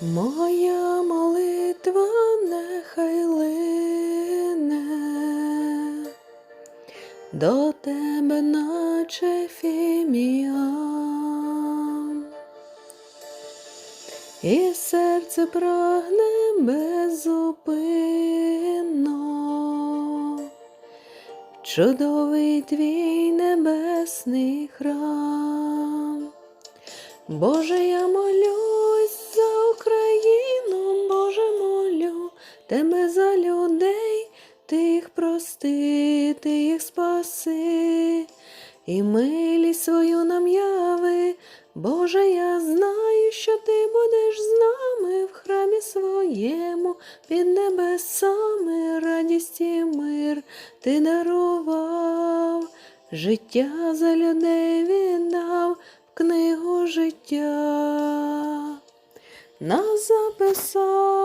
Моя молитва нехай лине до тебе, наче фіміам, і серце прагне безупинно, чудовий твій небесний храм. Боже, я молюсь тебе за людей, ти їх прости, ти їх спаси, і милість свою нам яви. Боже, я знаю, що ти будеш з нами в храмі своєму, під небесами радість і мир ти дарував, життя за людей віддав книгу життя нас записав.